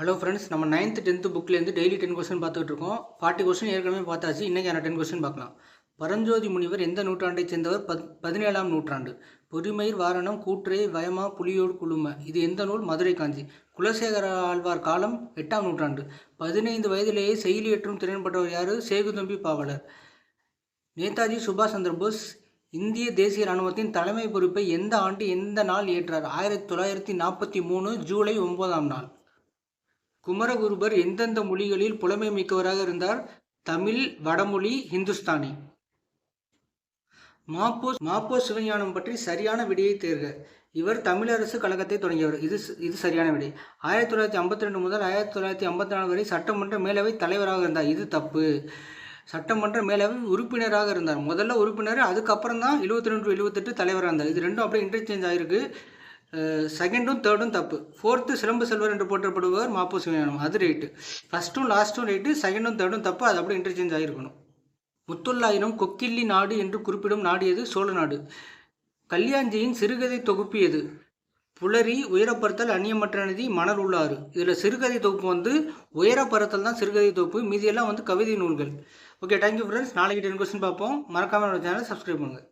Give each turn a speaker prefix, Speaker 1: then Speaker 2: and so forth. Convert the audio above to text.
Speaker 1: Hello friends நம்ம ninth tenth புக்லேருந்து daily ten question பார்த்துட்டு இருக்கோம். ஃபார்ட்டி கொஸ்டின் ஏற்கனவே பார்த்தாச்சு இன்றைக்கான டென் கொஸ்டின் பார்க்கலாம். பரஞ்சோதி முனிவர் எந்த நூற்றாண்டைச் சேர்ந்தவர்? பத் பதினேழாம் நூற்றாண்டு. பொறிமயிர் வாரணம் கூற்றே வயமா புலியோடு குழும. இது எந்த நூல்? மதுரை காஞ்சி. குலசேகர ஆழ்வார் காலம் எட்டாம் நூற்றாண்டு. பதினைந்து வயதிலேயே செயலியற்றும் திறன் யார்? சேகுதம்பி பாவலர். நேதாஜி சுபாஷ் சந்திர போஸ் இந்திய தேசிய இராணுவத்தின் தலைமை பொறுப்பை எந்த ஆண்டு எந்த நாள் ஏற்றார்? ஆயிரத்தி தொள்ளாயிரத்தி நாற்பத்தி மூணு ஜூலை ஒன்பதாம் நாள். குமரகுருபர் எந்தெந்த மொழிகளில் புலமை மிக்கவராக இருந்தார்? தமிழ் வடமொழி ஹிந்துஸ்தானி. மாப்போ மாப்போ சிவஞானம் பற்றி சரியான விடையை தேர்க. இவர் தமிழரசு கழகத்தை தொடங்கியவர். இது இது சரியான விடை. ஆயிரத்தி தொள்ளாயிரத்தி ஐம்பத்தி ரெண்டு முதல் ஆயிரத்தி தொள்ளாயிரத்தி ஐம்பத்தி நாலு வரை சட்டமன்ற மேலவை தலைவராக இருந்தார். இது தப்பு. சட்டமன்ற மேலவை உறுப்பினராக இருந்தார். முதல்ல உறுப்பினர் அதுக்கப்புறம் தான் எழுபத்தி ரெண்டு எழுபத்தெட்டு தலைவராக இருந்தார். இது ரெண்டும் அப்படியே இன்டர்சேஞ்ச் ஆகிருக்கு செகண்டும் தேர்டும் தப்பு. ஃபோர்த்து சிலம்பு செல்வர் என்று போற்றப்படுபவர் மாப்போ சிவஞானம். அது ரைட்டு ஃபஸ்ட்டும் லாஸ்ட்டும் ரைட்டு செகண்டும் தேர்டும் தப்பு. அது அப்படியே இன்டர்சேஞ்ச் ஆகிருக்கணும் முத்துல்லாயிரம் கொக்கில்லி நாடு என்று குறிப்பிடும் நாடு எது? சோழ நாடு. கல்யாஞ்சியின் சிறுகதை தொகுப்பு எது? புலரி உயரப்பரத்தல் அந்நியமற்ற நிதி மணல் உள்ளாறு. இதில் சிறுகதை தொகுப்பு வந்து உயரப்பறுத்தல் தான் சிறுகதை தொகுப்பு. மீதியெல்லாம் வந்து கவிதை நூல்கள். ஓகே தேங்க்யூ ஃப்ரெண்ட்ஸ் நாளைக்கு டென் கொஸ்டின் பார்ப்போம். மறக்காமல் சேனலை சப்ஸ்கிரைப் பண்ணுங்கள்